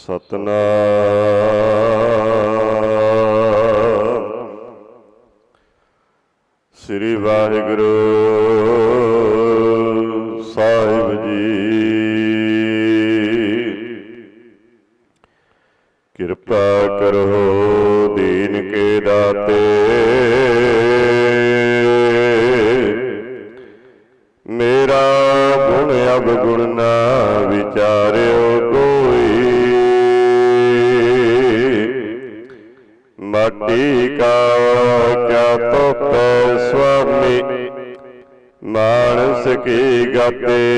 ਸਤਨਾਮ। ਸ੍ਰੀ ਵਾਹਿਗੁਰੂ। ਮਾਟੀ ਕਾ ਕਿਆ ਤੋਪੈ ਸੁਆਮੀ। ਮਾਨਸ ਕੀ ਗਤੀ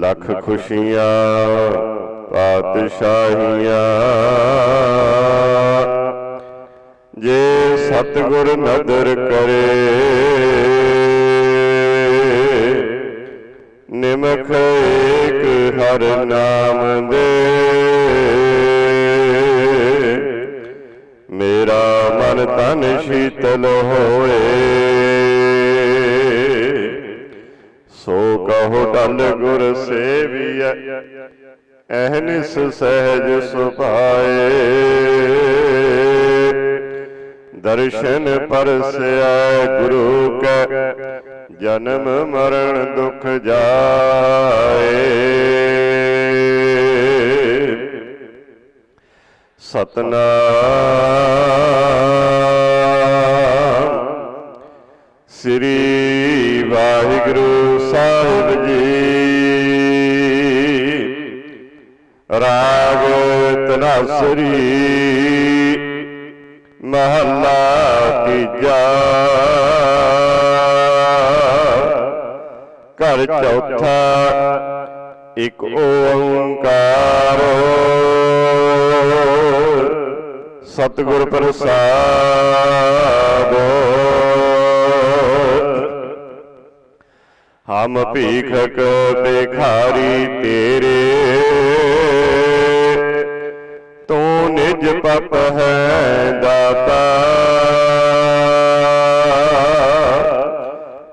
ਲੱਖ ਖੁਸ਼ੀਆਂ, ਪਾਤਸ਼ਾਹੀਆਂ। ਜੇ ਸਤਿਗੁਰ ਨਦਰ ਕਰੇ, ਨਿਮਖ ਹਰ ਨਾਮ ਦੇ। ਮੇਰਾ ਮਨ ਤਨ ਸ਼ੀਤਲ ਹੋਏ। ਸੋ ਕਹੋ ਡਲ ਗੁਰ ਸੇਵੀਐ ਅਹਨਿਸ ਸਹਿਜ ਸੁਭਾਏ। ਦਰਸ਼ਨ ਪਰਸਿਆ ਗੁਰੂ ਕੈ, ਜਨਮ ਮਰਨ ਦੁਖ ਜਾਏ। ਸਤਨਾਮ ਸ੍ਰੀ ਵਾਹਿਗੁਰੂ ਸਾਹਿਬ ਜੀ। ਰਾਗ ਤਨਾਸਰੀ। ਮਹੱਲਾ ਤੀਜਾ ਘਰ ਚੌਥਾ ਇੱਕ ਓੰਕਾਰ। ਸਤਿਗੁਰ ਪ੍ਰਸਾਦ। ਹਮ ਭੀਖਕ ਭਿਖਾਰੀ ਤੇਰੇ। ਤੂੰ ਨਿਜ ਪਪ ਹੈ ਦਾਤਾ।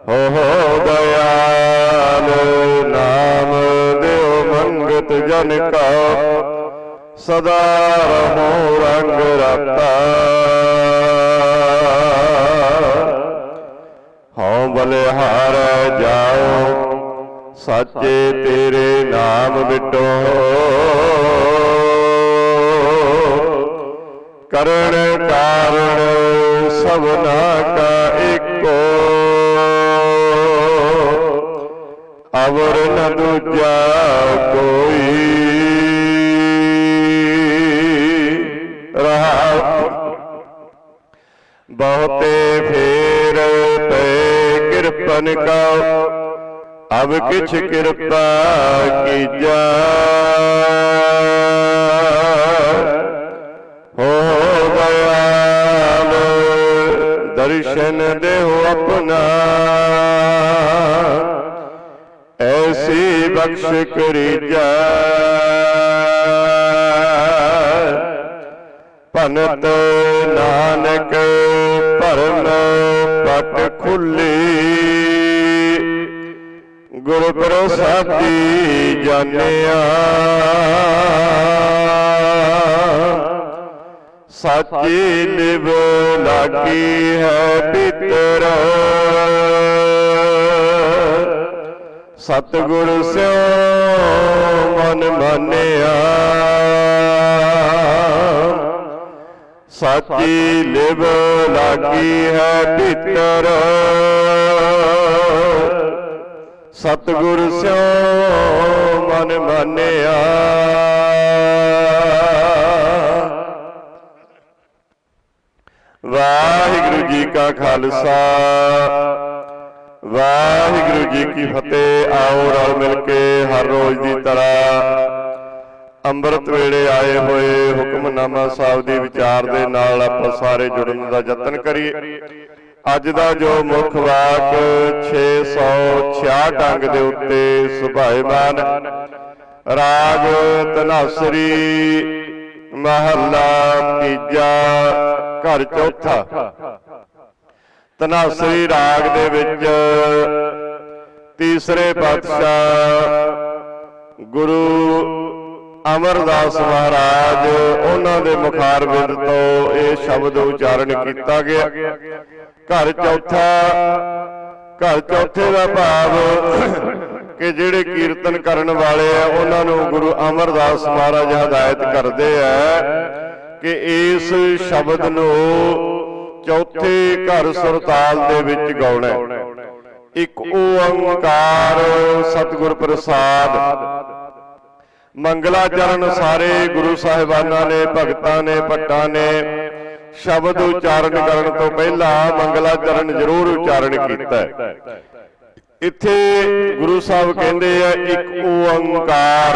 ਹੋ ਹੋ ਦਇਆਲ ਨਾਮ ਦਿਓ ਮੰਗਤ ਜਨ ਕਾ। ਸਦਾ ਰਹੋ ਰੰਗ ਰਤਾ। ਹਉ ਬਲਿਹਾਰ ਜਾਓ। ਸਾਚੇ ਤੇਰੇ ਨਾਮ ਵਿਟੋ ਕਰਣ ਕਾਰਣ ਸਭਨਾ ਕਾ ਏਕੋ ਅਵਰ ਨ ਦੂਜਾ ਕੋਈ। ਰਹਾ। ਬਹੁਤੇ ਫੇਰ ਪੈ ਕਿਰਪਨ ਕਾ। ਅਬ ਕਿਛ ਕਿਰਪਾ ਕੀਜਾ। ਦਰਸ਼ਨ ਦੇਹੁ ਆਪਣਾ। ਐਸੀ ਬਖਸ਼ ਕਰੀ ਕਰੀਜਾ ਭਨਤ ਨਾਨਕ ਭਰਮ ਪਟ ਖੁੱਲੀ। ਗੁਰ ਪ੍ਰਸਾਦੀ ਜਾਣਿਆ। ਸਾਚੀ ਨਿਵ ਲਾਗੀ ਹੈ ਪਿਤਰ। ਸਤਿਗੁਰ ਸਿਓ ਮਨ ਮਾਨਿਆ। ਸਾਚੀ ਲਿਵ ਲਾਗੀ ਹੈ ਭੀਤਰ ਸਤਿਗੁਰ ਸਿਓ ਮਨ ਮਾਨਿਆ। ਵਾਹਿਗੁਰੂ ਜੀ ਕਾ ਖਾਲਸਾ। ਵਾਹਿਗੁਰੂ ਜੀ ਕੀ ਫਤਿਹ। ਆਓ ਰਲ ਮਿਲ ਕੇ ਹਰ ਰੋਜ਼ ਦੀ ਤਰ੍ਹਾਂ ਅੰਮ੍ਰਿਤ ਵੇਲੇ ਆਏ ਹੋਏ ਹੁਕਮਨਾਮਾ ਸਾਹਿਬ ਦੀ ਵਿਚਾਰ ਦੇ ਨਾਲ ਆਪਾਂ ਸਾਰੇ ਜੁੜਨ ਦਾ ਯਤਨ ਕਰੀਏ। ਅੱਜ ਦਾ ਜੋ ਮੁੱਖ ਵਾਕ 666 ਅੰਗ ਦੇ ਉੱਤੇ ਸੁਭਾਏਮਾਨ ਰਾਗ ਤਨਾਸਰੀ ਮਹੱਲਾ ਤੀਜਾ, ਘਰ ਚੌਥਾ। ਤਨਾਸਰੀ ਰਾਗ ਦੇ ਵਿੱਚ ਤੀਸਰੇ ਪਾਤਸ਼ਾਹ ਗੁਰੂ ਅਮਰਦਾਸ ਮਹਾਰਾਜ ਉਹਨਾਂ ਦੇ ਮੁਖਾਰ ਤੋਂ ਇਹ ਸ਼ਬਦ ਉਚਾਰਨ ਕੀਤਾ ਗਿਆ। ਘਰ ਚੌਥਾ, ਘਰ ਚੌਥੇ ਦਾ ਭਾਵ ਕਿ ਜਿਹੜੇ ਕੀਰਤਨ ਕਰਨ ਵਾਲੇ ਆ, ਉਹਨਾਂ ਨੂੰ ਗੁਰੂ ਅਮਰਦਾਸ ਮਹਾਰਾਜ ਹਦਾਇਤ ਕਰਦੇ ਆ ਕਿ ਇਸ ਸ਼ਬਦ ਨੂੰ ਚੌਥੇ ਘਰ ਸੁਰਤਾਲ ਦੇ ਵਿੱਚ ਗਾਉਣਾ ਹੈ। ਇੱਕ ਓੰਕਾਰ ਸਤਿਗੁਰ ਪ੍ਰਸਾਦ ਮੰਗਲਾਚਰਨ ਸਾਰੇ ਗੁਰੂ ਸਾਹਿਬਾਨਾਂ ਨੇ, ਭਗਤਾਂ ਨੇ, ਭੱਟਾਂ ਨੇ ਸ਼ਬਦ ਉਚਾਰਨ ਕਰਨ ਤੋਂ ਪਹਿਲਾਂ ਮੰਗਲਾਚਰਨ ਜ਼ਰੂਰ ਉਚਾਰਨ ਕੀਤਾ ਇੱਥੇ ਗੁਰੂ ਸਾਹਿਬ ਕਹਿੰਦੇ ਆ, ਇੱਕ ਓੰਕਾਰ।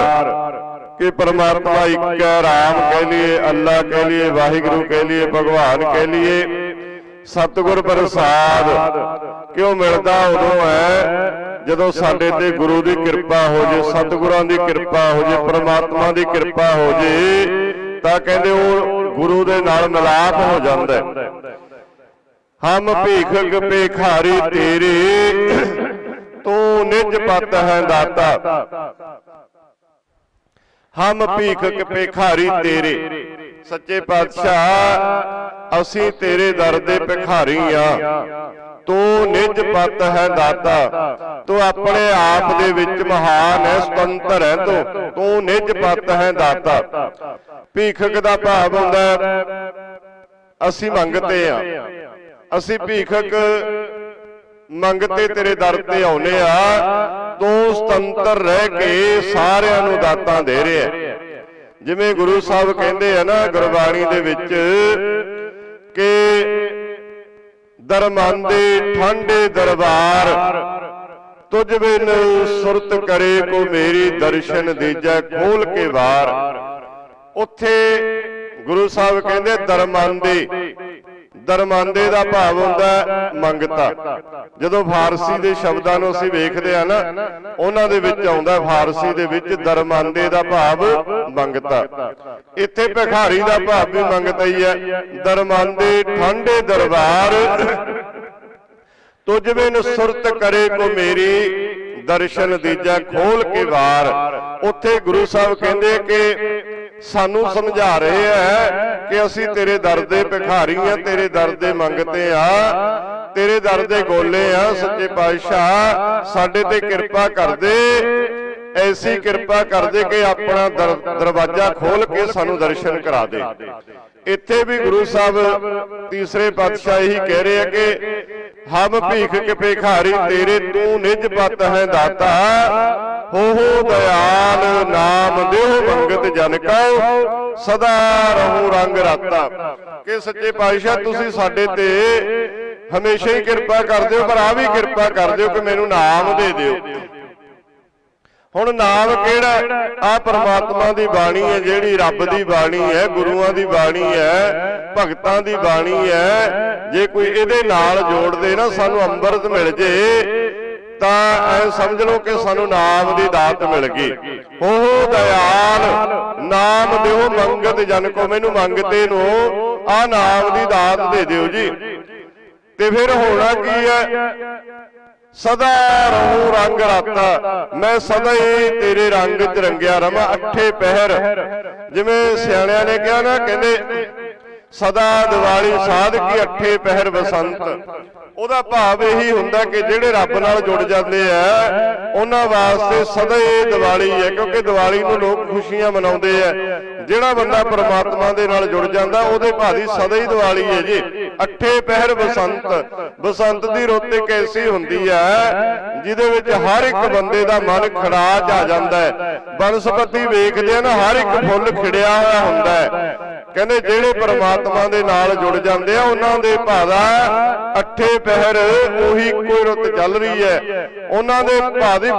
ਕਿ ਪਰਮਾਤਮਾ ਇੱਕ ਹੈ, ਰਾਮ ਕਹਿ ਲਈਏ, ਅੱਲਾ ਕਹਿ ਲਈਏ, ਵਾਹਿਗੁਰੂ ਕਹਿ ਲਈਏ, ਭਗਵਾਨ ਕਹਿ ਲਈਏ। ਸਤਿਗੁਰ ਪ੍ਰਸਾਦ ਕਿਉਂ ਮਿਲਦਾ ਉਦੋਂ ਹੈ, ਜਦੋਂ ਸਾਡੇ ਤੇ ਗੁਰੂ ਦੀ ਕਿਰਪਾ ਹੋ ਜੇ, ਸਤਿਗੁਰਾਂ ਦੀ ਕਿਰਪਾ ਹੋ ਜੇ, ਪਰਮਾਤਮਾ ਦੀ ਕਿਰਪਾ ਹੋ ਜੇ, ਤਾਂ ਕਹਿੰਦੇ ਉਹ ਗੁਰੂ ਦੇ ਨਾਲ ਮਿਲਾਪ ਹੋ ਜਾਂਦਾ ਹਮ ਭੀਖਕ ਭੇਖਾਰੀ ਤੇਰੇ ਤੂੰ ਨਿਜ ਪਤ ਹੈ ਦਾਤਾ। ਹਮ ਭੀਖਕ ਭੇਖਾਰੀ ਤੇਰੇ। ਸੱਚੇ ਪਾਤਸ਼ਾਹ ਅਸੀਂ ਤੇਰੇ ਦਰ ਦੇ ਭਿਖਾਰੀ ਆ। ਤੂੰ ਨਿਜ ਪਤ ਹੈ ਦਾਤਾ। ਤੂੰ ਆਪਣੇ ਆਪ ਦੇ ਵਿੱਚ ਮਹਾਨ ਹੈ ਸੁਤੰਤਰ ਹੈ ਤੂੰ ਤੂੰ ਨਿਜ ਪਤ ਹੈ ਦਾਤਾ। ਭੀਖਕ ਦਾ ਭਾਵ ਹੁੰਦਾ ਅਸੀਂ ਮੰਗਤੇ ਆ ਅਸੀਂ ਭੀਖਕ ਮੰਗਤੇ ਤੇਰੇ ਦਰ ਤੇ ਆਉਨੇ ਆ। ਤੂੰ ਸੁਤੰਤਰ ਰਹਿ ਕੇ ਸਾਰਿਆਂ ਨੂੰ ਦਾਤਾਂ ਦੇ ਰਿਹਾ। ਜਿਵੇਂ ਗੁਰੂ ਸਾਹਿਬ ਕਹਿੰਦੇ ਆ ਨਾ ਗੁਰਬਾਣੀ ਦੇ ਵਿੱਚ ਕਿ ਦਰਮਾਂਦੇ ਠਾਂਡੇ ਦਰਬਾਰ ਤੁਝ ਬਿਨ ਸੁਰਤ ਕਰੇ ਕੋ ਮੇਰੀ ਦਰਸ਼ਨ ਦੀਜੈ ਖੋਲ ਕੇ ਵਾਰ। ਉੱਥੇ ਗੁਰੂ ਸਾਹਿਬ ਕਹਿੰਦੇ ਦਰਮਾਂਦੇ ਦਰਮਾਂਦੇ ਦਾ ਭਾਵ ਹੁੰਦਾ ਮੰਗਤਾ। ਜਦੋਂ ਫਾਰਸੀ ਦੇ ਸ਼ਬਦਾਂ ਨੂੰ ਅਸੀਂ ਵੇਖਦੇ ਆ ਨਾ, ਉਹਨਾਂ ਦੇ ਵਿੱਚ ਆਉਂਦਾ ਫਾਰਸੀ ਦੇ ਵਿੱਚ ਦਰਮਾਂਦੇ ਦਾ ਭਾਵ ਮੰਗਤਾ। ਇੱਥੇ ਭਿਖਾਰੀ ਦਾ ਭਾਵ ਵੀ ਮੰਗਤਾ ਹੀ ਹੈ। ਦਰਮਾਂਦੇ ਠੰਡੇ ਦਰਬਾਰ, ਤੁਝ ਬਿਨ ਸੁਰਤ ਕਰੇ ਕੋ ਮੇਰੀ, ਦਰਸ਼ਨ ਦੀਜਾ ਖੋਲ ਕੇ ਵਾਰ। ਉੱਥੇ ਗੁਰੂ ਸਾਹਿਬ ਕਹਿੰਦੇ ਕਿ ਸਾਨੂੰ ਸਮਝਾ ਰਹੇ ਹੈ ਕਿ ਅਸੀਂ ਤੇਰੇ ਦਰ ਦੇ ਭਿਖਾਰੀ ਆ ਤੇਰੇ ਦਰ ਦੇ ਮੰਗਤੇ ਆ ਤੇਰੇ ਦਰ ਦੇ ਗੋਲੇ ਆ ਸੱਚੇ ਪਾਤਸ਼ਾਹ। ਸਾਡੇ ਤੇ ਕਿਰਪਾ ਕਰ ਦੇ ਐਸੀ ਕਿਰਪਾ ਕਰ ਦੇ ਕਿ ਆਪਣਾ ਦਰ- ਦਰਵਾਜ਼ਾ ਖੋਲ ਕੇ ਸਾਨੂੰ ਦਰਸ਼ਨ ਕਰਾ ਦੇ। ਇੱਥੇ ਵੀ ਗੁਰੂ ਸਾਹਿਬ ਤੀਸਰੇ ਪਾਤਸ਼ਾਹ ਇਹੀ ਕਹਿ ਰਹੇ ਆ ਕਿ ਹਮ ਭੀਖ ਕੇ ਭਿਖਾਰੀ ਤੇਰੇ ਤੂੰ ਨਿਜ ਪਤ ਹੈ ਦਾਤਾ। ਹੋ ਹੋ ਦਇਆਲ ਨਾਮ ਦੇਹ ਮੰਗਤ ਜਨ ਕਉ। ਸਦਾ ਰਹੂ ਰੰਗ ਰਾਤਾ। ਕਿ ਸੱਚੇ ਪਾਤਸ਼ਾਹ ਤੁਸੀਂ ਸਾਡੇ ਤੇ ਹਮੇਸ਼ਾ ਹੀ ਕਿਰਪਾ ਕਰਦੇ ਹੋ ਪਰ ਆ ਵੀ ਕਿਰਪਾ ਕਰਦੇ ਹੋ ਕਿ ਮੈਨੂੰ ਨਾਮ ਦੇ ਦਿਓ। ਹੁਣ ਨਾਮ ਕਿਹੜਾ? ਆ ਪ੍ਰਮਾਤਮਾ ਦੀ ਬਾਣੀ ਹੈ ਜਿਹੜੀ ਰੱਬ ਦੀ ਬਾਣੀ ਹੈ ਗੁਰੂਆਂ ਦੀ ਬਾਣੀ ਹੈ ਭਗਤਾਂ ਦੀ ਬਾਣੀ ਹੈ। ਜੇ ਕੋਈ ਇਹਦੇ ਨਾਲ ਜੋੜ ਦੇ ਨਾ ਸਾਨੂੰ ਅੰਮ੍ਰਿਤ ਮਿਲ ਜੇ ਤਾਂ ਐ ਸਮਝ ਲਓ ਕਿ ਸਾਨੂੰ ਨਾਮ ਦੀ ਦਾਤ ਮਿਲ ਗਈ। ਹੋ ਹੋ ਦਇਆਲ ਨਾਮ ਦਿਓ ਮੰਗਤ ਜਨ ਕੋ ਮੈਨੂੰ ਮੰਗਤੇ ਨੂੰ ਆ ਨਾਮ ਦੀ ਦਾਤ ਦੇ ਦਿਓ ਜੀ। ਤੇ ਫਿਰ ਹੋਣਾ ਕੀ ਹੈ? ਸਦਾ ਰਹੂ ਰੰਗ ਰਾਤਾ। ਮੈਂ ਸਦਾ ਹੀ ਤੇਰੇ ਰੰਗ ਚ ਰੰਗਿਆ ਰਵਾਂ, ਅੱਠੇ ਪਹਿਰ। ਜਿਵੇਂ ਸਿਆਣਿਆਂ ਨੇ ਕਿਹਾ ਨਾ, ਕਹਿੰਦੇ, ਸਦਾ ਦੀਵਾਲੀ ਸਾਧ ਕੀ ਅੱਠੇ ਪਹਿਰ ਬਸੰਤ। ਉਹਦਾ ਭਾਵ ਇਹੀ ਹੁੰਦਾ ਕਿ ਜਿਹੜੇ ਰੱਬ ਨਾਲ ਜੁੜ ਜਾਂਦੇ ਆ, ਉਹਨਾਂ ਵਾਸਤੇ ਸਦਾ ਹੀ ਦੀਵਾਲੀ ਹੈ, ਕਿਉਂਕਿ ਦੀਵਾਲੀ ਨੂੰ ਲੋਕ ਖੁਸ਼ੀਆਂ ਮਨਾਉਂਦੇ ਆ। ਜਿਹੜਾ ਬੰਦਾ ਪਰਮਾਤਮਾ ਦੇ ਨਾਲ ਜੁੜ ਜਾਂਦਾ, ਉਹਦੇ ਭਾਦੀ ਸਦਾ ਹੀ ਦੀਵਾਲੀ ਹੈ ਜੀ। ਅੱਠੇ ਪਹਿਰ ਬਸੰਤ ਬਸੰਤ ਦੀ ਰੁੱਤ ਇੱਕ ਐਸੀ ਹੁੰਦੀ ਹੈ ਜਿਹਦੇ ਵਿੱਚ ਹਰ ਇੱਕ ਬੰਦੇ ਦਾ ਮਨ ਖੜਾ ਜਾ ਜਾਂਦਾ ਹੈ। ਬਨਸਪਤੀ ਵੇਖਦੇ ਆ ਨਾ ਹਰ ਇੱਕ ਫੁੱਲ ਖਿੜਿਆ ਹੋਇਆ ਹੁੰਦਾ ਹੈ। ਕਹਿੰਦੇ ਜਿਹੜੇ ਪਰਮਾਤਮਾ ਦੇ ਨਾਲ ਜੁੜ ਜਾਂਦੇ ਆ, ਉਹਨਾਂ ਦੇ ਭਾਦਾ ਅੱਠੇ ਪਹਿਰ ਉਹੀ ਕੋਈ ਰੁੱਤ ਚੱਲ ਰਹੀ ਹੈ। ਉਹਨਾਂ ਦੇ ਭਾਦੀ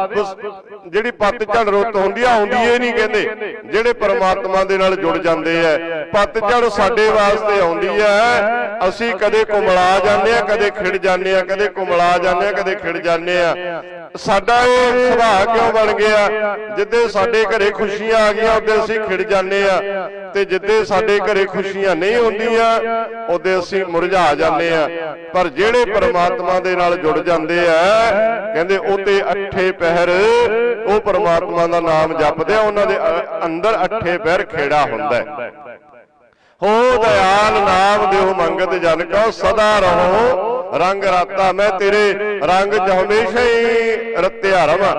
ਜਿਹੜੀ ਪਤਝੜ ਰੁੱਤ ਹੁੰਦੀ ਆ, ਆਉਂਦੀ ਏ ਨਹੀਂ ਕਹਿੰਦੇ। ਜਿਹੜੇ ਪਰਮਾਤਮਾ ਦੇ ਨਾਲ ਜੁੜ ਜਾਂਦੇ ਆ ਪਤਝੜ ਸਾਡੇ ਵਾਸਤੇ ਆਉਂਦੀ ਹੈ ਅਸੀਂ ਕਦੇ ਕੁਮਲਾ ਜਾਂਦੇ ਆ, ਕਦੇ ਖਿੜ ਜਾਂਦੇ ਆ, ਕਦੇ ਕੁਮਲਾ ਜਾਂਦੇ ਆ, ਕਦੇ ਖਿੜ ਜਾਂਦੇ ਆ। ਸਾਡਾ ਇਹ ਸੁਭਾਅ ਕਿਉਂ ਬਣ ਗਿਆ? ਜਿੱਦੇ ਸਾਡੇ ਘਰੇ ਖੁਸ਼ੀਆਂ ਆ ਗਈਆਂ ਉਹਦੇ ਅਸੀਂ ਖਿੜ ਜਾਂਦੇ ਆ। ਤੇ ਜਿੱਦੇ ਸਾਡੇ ਘਰੇ ਖੁਸ਼ੀਆਂ ਨਹੀਂ ਹੁੰਦੀਆਂ, ਉਹਦੇ ਅਸੀਂ ਮੁਰਝਾ ਜਾਂਦੇ ਆ ਪਰ ਜਿਹੜੇ ਪਰਮਾਤਮਾ ਦੇ ਨਾਲ ਜੁੜ ਜਾਂਦੇ ਆ, ਕਹਿੰਦੇ ਉਹ ਤੇ ਅੱਠੇ ਪਹਿਰ, ਉਹ ਪਰਮਾਤਮਾ ਦਾ ਨਾਮ ਜਪਦੇ ਆ, ਉਹਨਾਂ ਦੇ ਅੰਦਰ ਅੱਠੇ ਪਹਿਰ ਖੇੜਾ ਹੁੰਦਾ ਹੈ। ਹੋ ਦਇਆਲ ਨਾਮ ਦਿਓ ਮੰਗਤ ਜਨ ਕੋ ਸਦਾ ਰਹੋ ਰੰਗ ਰਾਤਾ, ਮੈਂ ਤੇਰੇ ਰੰਗ ਚ ਹਮੇਸ਼ਾ ਹੀ ਰਤਿਆ ਰਵਾਂ।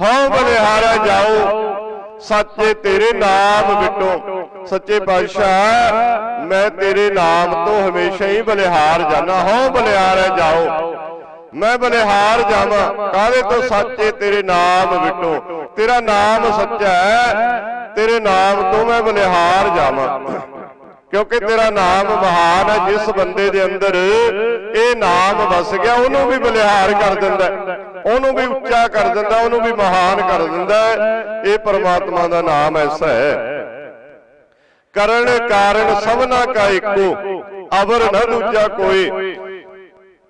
ਹਉ ਬਲਿਹਾਰਾ ਜਾਓ, ਸੱਚੇ ਤੇਰੇ ਨਾਮ ਵਿਟੋ ਸੱਚੇ ਪਾਤਸ਼ਾਹ, ਮੈਂ ਤੇਰੇ ਨਾਮ ਤੋਂ ਹਮੇਸ਼ਾ ਹੀ ਬਲਿਹਾਰ ਜਾਣਾ ਹਉ ਬਲਿਹਾਰਾ ਜਾਓ। ਮੈਂ ਬਲਿਹਾਰ ਜਾਵਾਂ, ਕਾਹਦੇ ਤੋਂ ਸੱਚੇ ਤੇਰੇ ਨਾਮ ਵਿਟੋ? ਤੇਰਾ ਨਾਮ ਸੱਚਾ ਹੈ, ਤੇਰੇ ਨਾਮ ਤੋਂ ਮੈਂ ਬਲਿਹਾਰ ਜਾਵਾਂ। ਕਿਉਂਕਿ ਤੇਰਾ ਨਾਮ ਮਹਾਨ ਹੈ, ਜਿਸ ਬੰਦੇ ਦੇ ਅੰਦਰ ਇਹ ਨਾਮ ਵਸ ਗਿਆ, ਉਹਨੂੰ ਵੀ ਬਲਿਹਾਰ ਕਰ ਦਿੰਦਾ ਉਹਨੂੰ ਵੀ ਉੱਚਾ ਕਰ ਦਿੰਦਾ ਉਹਨੂੰ ਵੀ ਮਹਾਨ ਕਰ ਦਿੰਦਾ ਇਹ ਪਰਮਾਤਮਾ ਦਾ ਨਾਮ ਐਸਾ ਹੈ। ਕਰਨ ਕਾਰਨ ਸਭਨਾ ਕਾ ਇੱਕੋ ਅਵਰ ਨ ਦੂਜਾ ਕੋਈ।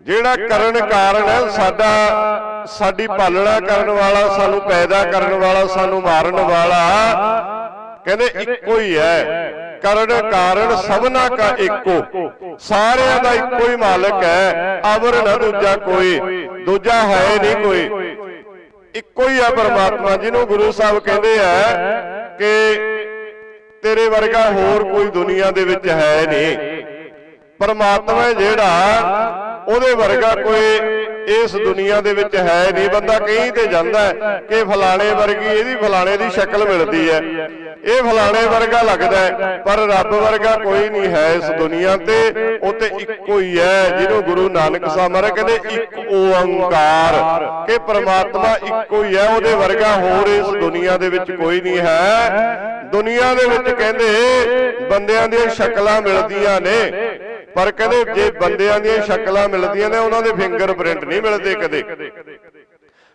ਜਿਹੜਾ ਕਰਨ ਕਾਰਨ ਹੈ ਸਾਡਾ ਸਾਡੀ ਪਾਲਣਾ ਕਰਨ ਵਾਲਾ ਸਾਨੂੰ ਪੈਦਾ ਕਰਨ ਵਾਲਾ ਸਾਨੂੰ ਮਾਰਨ ਵਾਲਾ। ਕਹਿੰਦੇ ਇੱਕੋ ਹੀ ਹੈ। ਕਰਨ ਕਾਰਨ ਸਭਨਾ ਕਾ ਇੱਕੋ ਸਾਰਿਆਂ ਦਾ ਇੱਕੋ ਹੀ ਮਾਲਕ ਹੈ। ਅਵਰ ਨ ਦੂਜਾ ਕੋਈ। ਦੂਜਾ ਹੈ ਨਹੀਂ ਕੋਈ। ਇੱਕੋ ਹੀ ਹੈ ਪਰਮਾਤਮਾ ਜਿਹਨੂੰ ਗੁਰੂ ਸਾਹਿਬ ਕਹਿੰਦੇ ਆ ਕਿ ਤੇਰੇ ਵਰਗਾ ਹੋਰ ਕੋਈ ਦੁਨੀਆ ਦੇ ਵਿੱਚ ਹੈ ਨਹੀਂ। ਪਰਮਾਤਮਾ ਜਿਹੜਾ ਉਹਦੇ ਵਰਗਾ ਕੋਈ ਇਸ ਦੁਨੀਆ ਦੇ ਵਿੱਚ ਹੈ ਨਹੀਂ, ਬੰਦਾ ਕहीं ਤੇ ਜਾਂਦਾ ਕਿ ਫਲਾਣੇ ਵਰਗੀ ਇਹਦੀ ਫਲਾਣੇ ਦੀ ਸ਼ਕਲ ਮਿਲਦੀ ਹੈ। ਇਹ ਫਲਾਣੇ ਵਰਗਾ ਲੱਗਦਾ ਪਰ ਰੱਬ ਵਰਗਾ ਕੋਈ ਨਹੀਂ ਹੈ ਇਸ ਦੁਨੀਆ ਤੇ। ਉਹ ਤੇ ਇੱਕੋ ਹੀ ਹੈ, ਜਿਹਨੂੰ ਗੁਰੂ ਨਾਨਕ ਸਾਹਿਬ ਮਹਾਰਾਜ ਕਹਿੰਦੇ ਇੱਕ ਓੰਕਾਰ, ਕਿ ਪ੍ਰਮਾਤਮਾ ਇੱਕੋ ਹੀ ਹੈ, ਉਹਦੇ ਵਰਗਾ ਹੋਰ ਇਸ ਦੁਨੀਆ ਦੇ ਵਿੱਚ ਕੋਈ ਨਹੀਂ ਹੈ। ਦੁਨੀਆ ਦੇ ਵਿੱਚ ਕਹਿੰਦੇ ਬੰਦਿਆਂ ਦੀਆਂ ਸ਼ਕਲਾਂ ਮਿਲਦੀਆਂ ਨੇ। ਪਰ ਕਹਿੰਦੇ ਜੇ ਬੰਦਿਆਂ ਦੀਆਂ ਸ਼ਕਲਾਂ ਮਿਲਦੀਆਂ ਨੇ ਉਹਨਾਂ ਦੇ ਫਿੰਗਰਪ੍ਰਿੰਟ ਨਹੀਂ ਮਿਲਦੇ ਕਦੇ।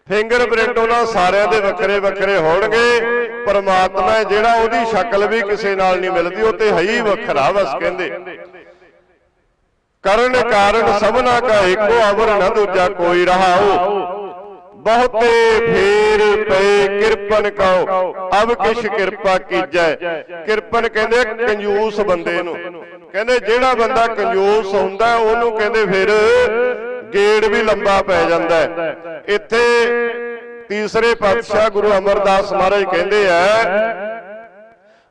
ਫਿੰਗਰਪ੍ਰਿੰਟ ਉਹਨਾਂ ਸਾਰਿਆਂ ਦੇ ਵੱਖਰੇ ਵੱਖਰੇ ਹੋਣਗੇ। ਪਰਮਾਤਮਾ ਜਿਹੜਾ ਉਹਦੀ ਸ਼ਕਲ ਵੀ ਕਿਸੇ ਨਾਲ ਨਹੀਂ ਮਿਲਦੀ ਉਹ ਤੇ ਹੈ ਹੀ ਵੱਖਰਾ ਬਸ ਕਹਿੰਦੇ। ਕਰਨ ਕਾਰਨ ਸਭਨਾ ਕਾ ਇੱਕੋ ਅਵਰ ਨ ਦੂਜਾ ਕੋਈ ਰਹਾਉ ਬਹੁਤੇ ਫੇਰ ਪਏ ਕਿਰਪਨ ਕਉ ਅਬ ਕਿਛ ਕਿਰਪਾ ਕੀਜੈ। ਕਿਰਪਨ ਕਹਿੰਦੇ ਕੰਜੂਸ ਬੰਦੇ ਨੂੰ। ਕਹਿੰਦੇ ਜਿਹੜਾ ਬੰਦਾ ਕੰਜੂਸ ਹੁੰਦਾ ਉਹਨੂੰ ਕਹਿੰਦੇ ਫਿਰ ਗੇੜ ਵੀ ਲੰਬਾ ਪੈ ਜਾਂਦਾ। ਇੱਥੇ ਤੀਸਰੇ ਪਾਤਸ਼ਾਹ ਗੁਰੂ ਅਮਰਦਾਸ ਮਹਾਰਾਜ ਕਹਿੰਦੇ ਆ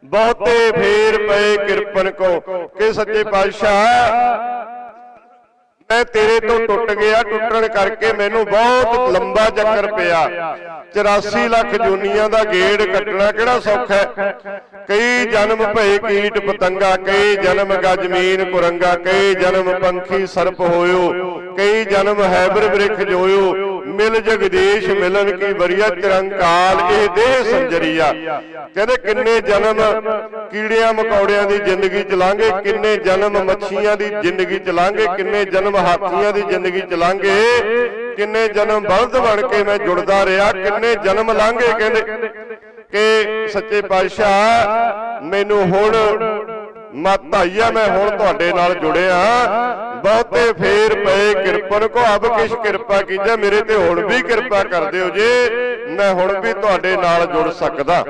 ਬਹੁਤੇ ਫੇਰ ਪਏ ਕਿਰਪਨ ਕੋ ਕਿ ਸੱਚੇ ਪਾਤਸ਼ਾਹ ਮੈਂ ਤੇਰੇ ਤੋਂ ਟੁੱਟ ਗਿਆ ਟੁੱਟਣ ਕਰਕੇ ਮੈਨੂੰ ਬਹੁਤ ਲੰਬਾ ਚੱਕਰ ਪਿਆ। 84 ਲੱਖ ਜੂਨੀਆਂ ਦਾ ਗੇੜ ਕੱਟਣਾ ਕਿਹੜਾ ਸੌਖਾ ਹੈ? ਕਈ ਜਨਮ ਭਏ ਕੀਟ ਪਤੰਗਾ ਕਈ ਜਨਮ ਗਾ ਜ਼ਮੀਨ ਕੁਰੰਗਾ ਕਈ ਜਨਮ ਪੰਖੀ ਸਰਪ ਹੋਇਓ ਕਈ ਜਨਮ ਹੈਬਰ ਬ੍ਰਿਖ ਜੋਇਓ ਮਿਲ ਜਗਦੀਸ਼ ਮਿਲਨ ਕੀ ਬਰੀਆ ਚਰੰਕਾਲ ਇਹ ਦੇਹ ਸੰਜਰੀਆ। ਕਹਿੰਦੇ ਕਿੰਨੇ ਜਨਮ ਕੀੜਿਆਂ ਮਕੌੜਿਆਂ ਦੀ ਜ਼ਿੰਦਗੀ ਚ ਲਾਂਗੇ ਕਿੰਨੇ ਜਨਮ ਮੱਛੀਆਂ ਦੀ ਜ਼ਿੰਦਗੀ ਚ ਲਾਂਗੇ ਕਿੰਨੇ ਜਨਮ ਹਾਥੀਆਂ ਦੀ ਜ਼ਿੰਦਗੀ ਚ ਲਾਂਗੇ ਕਿੰਨੇ ਜਨਮ ਬਲਦ ਬਣ ਕੇ ਮੈਂ ਜੁੜਦਾ ਰਿਹਾ, ਕਿੰਨੇ ਜਨਮ ਲਾਂਗੇ, ਕਹਿੰਦੇ ਕਿ ਸੱਚੇ ਪਾਤਸ਼ਾਹ, ਮੈਨੂੰ ਹੁਣ ਮਤ ਮੈਂ ਹੁਣ ਤੁਹਾਡੇ ਨਾਲ ਜੁੜਿਆ ਬਹੁਤੇ ਫੇਰ ਪਏ ਕਿਰਪਨ ਕੋ ਅਬ ਕਿਛ ਕਿਰਪਾ ਕੀਜੈ, ਮੇਰੇ ਤੇ ਹੁਣ ਵੀ ਕਿਰਪਾ ਕਰ ਦਿਓ ਜੇ। ਮੈਂ ਹੁਣ ਵੀ ਤੁਹਾਡੇ ਨਾਲ ਜੁੜ ਸਕਦਾ।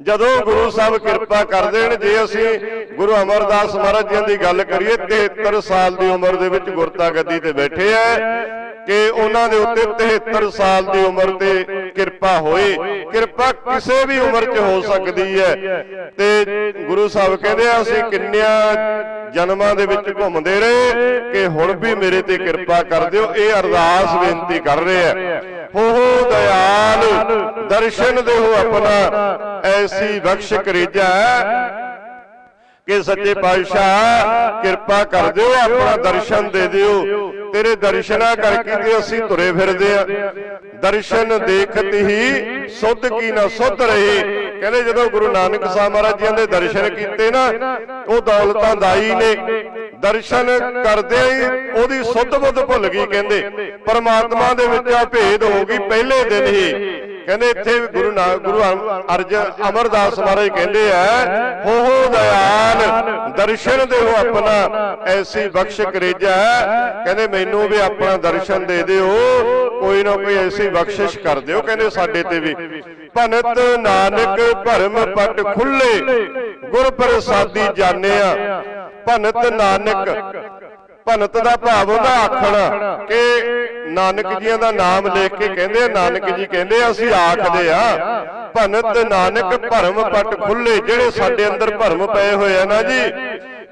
ਜਦੋਂ ਗੁਰੂ ਸਾਹਿਬ ਕਿਰਪਾ ਕਰ ਦੇਣ, ਜੇ ਅਸੀਂ ਗੁਰੂ ਅਮਰਦਾਸ ਮਹਾਰਾਜ ਜੀ ਦੀ ਗੱਲ ਕਰੀਏ 73 ਸਾਲ ਦੀ ਉਮਰ ਦੇ ਵਿੱਚ ਗੁਰਤਾ ਗੱਦੀ ਤੇ ਬੈਠੇ ਐ ਕਿ ਉਹਨਾਂ ਦੇ ਉੱਤੇ 73 ਸਾਲ ਦੀ ਉਮਰ ਤੇ ਕਿਰਪਾ ਹੋਏ ਕਿਰਪਾ ਕਿਸੇ ਵੀ ਉਮਰ 'ਚ ਹੋ ਸਕਦੀ ਹੈ। ਤੇ ਗੁਰੂ ਸਾਹਿਬ ਕਹਿੰਦੇ ਆ, ਅਸੀਂ ਕਿੰਨਿਆਂ ਜਨਮਾਂ ਦੇ ਵਿੱਚ ਘੁੰਮਦੇ ਰਹੇ ਕਿ ਹੁਣ ਵੀ ਮੇਰੇ ਤੇ ਕਿਰਪਾ ਕਰ ਦਿਓ। ਇਹ ਅਰਦਾਸ ਬੇਨਤੀ ਕਰ ਰਹੇ ਆ। ਹੋ ਦਇਆਲ, ਦਰਸ਼ਨ ਦੇਹੋ ਆਪਣਾ। ਐਸੀ ਬਖਸ਼ ਕਰੀਜਾ ਕਿ ਸੱਚੇ ਪਾਤਸ਼ਾਹ ਕਿਰਪਾ ਕਰ ਦਿਓ ਆਪਣਾ ਦਰਸ਼ਨ ਦੇ ਦਿਓ। ਤੇਰੇ ਦਰਸ਼ਨਾ ਕਰਕੇ ਤੇ ਅਸੀਂ ਤੁਰੇ ਫਿਰਦੇ ਆ ਦਰਸ਼ਨ ਦੇਖਤ ਹੀ ਸੁੱਧ ਕੀ ਨਾ ਸੁੱਧ ਰਹੇ। ਕਹਿੰਦੇ ਜਦੋਂ ਗੁਰੂ ਨਾਨਕ ਸਾਹਿਬ ਮਹਾਰਾਜ ਜੀ ਦੇ ਦਰਸ਼ਨ ਕੀਤੇ ਨਾ ਉਹ ਦੌਲਤਾਂ ਦਾਈ ਨੇ। ਦਰਸ਼ਨ ਕਰਦੇ ਹੀ ਉਹਦੀ ਸੁੱਧ ਬੁੱਧ ਭੁੱਲ ਗਈ ਕਹਿੰਦੇ। ਪਰਮਾਤਮਾ ਦੇ ਵਿੱਚ ਆ ਭੇਦ ਹੋ ਗਈ ਪਹਿਲੇ ਦਿਨ ਹੀ। ਕਹਿੰਦੇ ਇੱਥੇ ਵੀ ਗੁਰੂ ਨਾ ਗੁਰੂ ਅਮ- ਅਰਜਨ ਅਮਰਦਾਸ ਮਹਾਰਾਜ ਕਹਿੰਦੇ ਆ, ਹੋ ਹੋ ਦਇਆਲ ਦਰਸ਼ਨ ਦੇਹੋ ਆਪਣਾ, ਐਸੀ ਬਖਸ਼ ਕਰੇਜਾ ਕਹਿੰਦੇ, ਮੈਨੂੰ ਵੀ ਆਪਣਾ ਦਰਸ਼ਨ ਦੇ ਦਿਓ, ਕੋਈ ਨਾ ਕੋਈ ਐਸੀ ਬਖਸ਼ਿਸ਼ ਕਰ ਦਿਓ। ਕਹਿੰਦੇ, ਸਾਡੇ ਤੇ ਵੀ। ਭਨਤ ਨਾਨਕ ਭਰਮ ਪਟ ਖੁੱਲੇ ਗੁਰ ਪ੍ਰਸਾਦੀ ਜਾਣਿਆ। ਭਨਤ ਨਾਨਕ ਭਨਤ ਦਾ ਭਾਵ ਹੁੰਦਾ ਆਖਣਾ ਕਿ ਨਾਨਕ ਜੀਆਂ ਦਾ ਨਾਮ ਲੈ ਕੇ ਕਹਿੰਦੇ ਆ ਨਾਨਕ ਜੀ ਕਹਿੰਦੇ ਆ ਅਸੀਂ ਆਖਦੇ ਆ ਭਨਤ ਨਾਨਕ ਭਰਮ ਪਟ ਖੁੱਲੇ ਜਿਹੜੇ ਸਾਡੇ ਅੰਦਰ ਭਰਮ ਪਏ ਹੋਏ ਆ ਨਾ ਜੀ।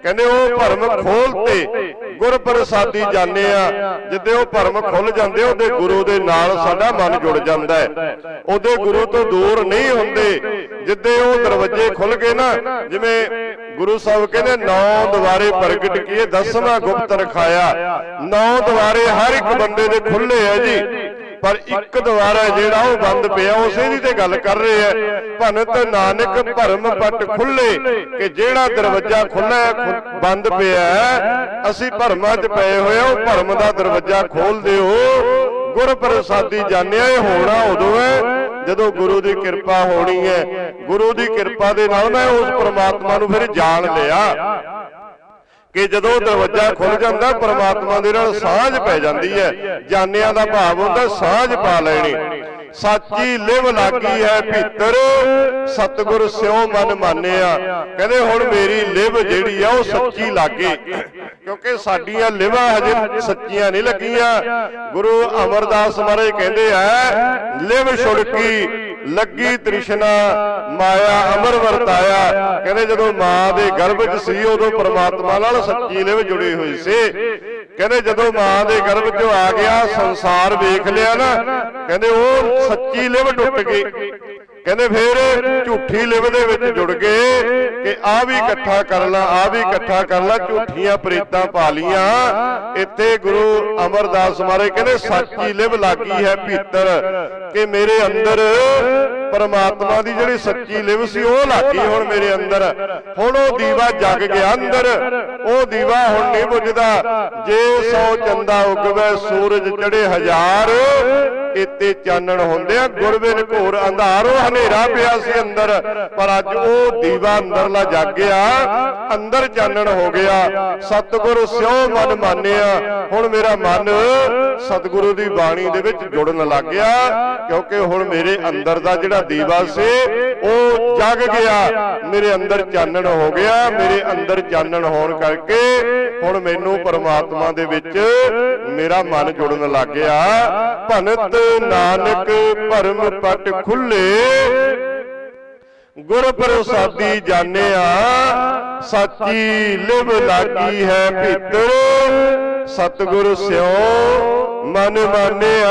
ਕਹਿੰਦੇ ਉਹ ਭਰਮ ਖੋਲਤੇ ਗੁਰ ਪ੍ਰਸਾਦੀ ਜਾਣੇ ਆ ਜਿੱਦੇ ਉਹ ਭਰਮ ਖੁੱਲ ਜਾਂਦੇ ਉਹਦੇ ਗੁਰੂ ਦੇ ਨਾਲ ਸਾਡਾ ਮਨ ਜੁੜ ਜਾਂਦਾ ਹੈ। ਉਹਦੇ ਗੁਰੂ ਤੋਂ ਦੂਰ ਨਹੀਂ ਹੁੰਦੇ ਜਿੱਦੇ ਉਹ ਦਰਵਾਜ਼ੇ ਖੁੱਲ ਗਏ ਨਾ ਜਿਵੇਂ ਗੁਰੂ ਸਾਹਿਬ ਕਹਿੰਦੇ, ਨੌ ਦੁਆਰੇ ਪ੍ਰਗਟ ਕੀਏ, ਦਸਵਾਂ ਗੁਪਤ ਰਖਾਇਆ। ਨੌ ਦੁਆਰੇ ਹਰ ਇੱਕ ਬੰਦੇ ਦੇ ਖੁੱਲੇ ਆ ਜੀ। ਪਰ ਇੱਕ ਦੁਆਰਾ ਜਿਹੜਾ ਉਹ ਬੰਦ ਪਿਆ ਉਸੇ ਦੀ ਤੇ ਗੱਲ ਕਰ ਰਹੇ ਆ। ਭਨਤ ਨਾਨਕ ਭਰਮ ਪਟ ਖੁੱਲੇ ਕਿ ਜਿਹੜਾ ਦਰਵਾਜ਼ਾ ਖੁੱਲਾ ਬੰਦ ਪਿਆ ਅਸੀਂ ਭਰਮਾਂ 'ਚ ਪਏ ਹੋਏ ਆ, ਉਹ ਭਰਮ ਦਾ ਦਰਵਾਜ਼ਾ ਖੋਲ ਦਿਓ। ਗੁਰ ਪ੍ਰਸਾਦੀ ਜਾਣਿਆ ਇਹ ਹੋਣਾ ਉਦੋਂ ਹੈ ਜਦੋਂ ਗੁਰੂ ਦੀ ਕਿਰਪਾ ਹੋਣੀ ਹੈ ਗੁਰੂ ਦੀ ਕਿਰਪਾ ਦੇ ਨਾਲ ਮੈਂ ਉਸ ਪ੍ਰਮਾਤਮਾ ਨੂੰ ਫਿਰ ਜਾਣ ਲਿਆ। ਕਿ ਜਦੋਂ ਦਰਵਾਜ਼ਾ ਖੁੱਲ ਜਾਂਦਾ ਪ੍ਰਮਾਤਮਾ ਦੇ ਨਾਲ ਸਾਂਝ ਪੈ ਜਾਂਦੀ ਹੈ। ਜਾਣਿਆਂ ਦਾ ਭਾਵ ਹੁੰਦਾ ਸਾਂਝ ਪਾ ਲੈਣੀ। ਸੱਚੀ ਲਿਵ ਲਾਗੀ ਹੈ ਭੀਤਰ। ਸਤਿਗੁਰ ਸਿਉ ਮਨ ਮਾਨਿਆ। ਕਹਿੰਦੇ ਹੁਣ ਮੇਰੀ ਲਿਵ ਜਿਹੜੀ ਆ, ਉਹ ਸੱਚੀ ਲਾਗੇ। ਕਿਉਂਕਿ ਸਾਡੀਆਂ ਲਿਵਾਂ ਹਜੇ ਸੱਚੀਆਂ ਨਹੀਂ ਲੱਗੀਆਂ। ਗੁਰੂ ਅਮਰਦਾਸ ਮਹਾਰਾਜ ਕਹਿੰਦੇ ਆ, ਲਿਵ ਛੁੜਕੀ, ਲੱਗੀ ਤ੍ਰਿਸ਼ਨਾ, ਮਾਇਆ ਅਮਰ ਵਰਤਾਇਆ। ਕਹਿੰਦੇ ਜਦੋਂ ਮਾਂ ਦੇ ਗਰਭ 'ਚ ਸੀ, ਉਦੋਂ ਪਰਮਾਤਮਾ ਨਾਲ ਸੱਚੀ ਲਿਵ ਜੁੜੀ ਹੋਈ ਸੀ। ਕਹਿੰਦੇ ਜਦੋਂ ਮਾਂ ਦੇ ਗਰਭ 'ਚੋਂ ਆ ਗਿਆ, ਸੰਸਾਰ ਵੇਖ ਲਿਆ ਨਾ, ਕਹਿੰਦੇ ਉਹ ਸੱਚੀ ਲਿਵ ਟੁੱਟ ਗਈ। ਕਹਿੰਦੇ ਫੇਰ ਝੂਠੀ ਲਿਵ ਦੇ ਵਿੱਚ ਜੁੜ ਗਏ ਕਿ ਆ ਵੀ ਇਕੱਠਾ ਕਰ ਲਾ ਆ ਵੀ ਇਕੱਠਾ ਕਰ ਲਾ, ਝੂਠੀਆਂ ਪ੍ਰੀਤਾਂ ਪਾ ਲੀਆਂ ਇੱਥੇ ਗੁਰੂ ਅਮਰਦਾਸ ਮਹਾਰਾਜ ਕਹਿੰਦੇ, ਸੱਚੀ ਲਿਵ ਲਾਗੀ ਹੈ ਭੀਤਰ ਕਿ ਮੇਰੇ ਅੰਦਰ ਪਰਮਾਤਮਾ ਦੀ ਜਿਹੜੀ ਸੱਚੀ ਲਿਵ ਸੀ, ਉਹ ਲਾਗੀ ਹੁਣ ਮੇਰੇ ਅੰਦਰ। ਹੁਣ ਉਹ ਦੀਵਾ ਜਗ ਗਿਆ ਅੰਦਰ। ਉਹ ਦੀਵਾ ਹੁਣ ਨਹੀਂ ਬੁਝਦਾ। ਜੇ ਸੌ ਚੰਦਾ ਉਗਵੇ, ਸੂਰਜ ਚੜੇ ਹਜ਼ਾਰ। ਇੱਥੇ ਚਾਨਣ ਹੁੰਦੇ ਆ, ਗੁਰਬਿਨ ਘੋਰ ਅੰਧਾਰੋ ਹਨੇਰਾ ਪਿਆ ਸੀ ਅੰਦਰ। ਪਰ ਅੱਜ ਉਹ ਦੀਵਾ ਅੰਦਰਲਾ ਜਗ ਗਿਆ। ਅੰਦਰ ਚਾਨਣ ਹੋ ਗਿਆ। ਸਤਿਗੁਰੂ ਸਿਉ ਮਨ ਮਾਨਿਆ। ਹੁਣ ਮੇਰਾ ਮਨ ਸਤਿਗੁਰੂ ਦੀ ਬਾਣੀ ਦੇ ਵਿੱਚ ਜੁੜਨ ਲੱਗ ਗਿਆ। ਕਿਉਂਕਿ ਹੁਣ ਮੇਰੇ ਅੰਦਰ ਦਾ ਜਿਹੜਾ ਦੀਵਾ ਸੀ ਉਹ ਜਗ ਗਿਆ। ਮੇਰੇ ਅੰਦਰ ਚਾਨਣ ਹੋ ਗਿਆ। ਮੇਰੇ ਅੰਦਰ ਚਾਨਣ ਹੋਣ ਕਰਕੇ ਹੁਣ ਮੈਨੂੰ ਪਰਮਾਤਮਾ ਦੇ ਵਿੱਚ ਮੇਰਾ ਮਨ ਜੁੜਨ ਲੱਗ ਗਿਆ। ਭਨਤ ਨਾਨਕ ਭਰਮ ਪਟ ਖੁੱਲੇ। ਗੁਰ ਪ੍ਰਸਾਦੀ ਜਾਣਿਆ। ਸੱਚੀ ਲਿਵ ਲਾਗੀ ਹੈ ਭੀਤਰ। ਸਤਿਗੁਰ ਸਿਉ ਮਨ ਮਾਨਿਆ।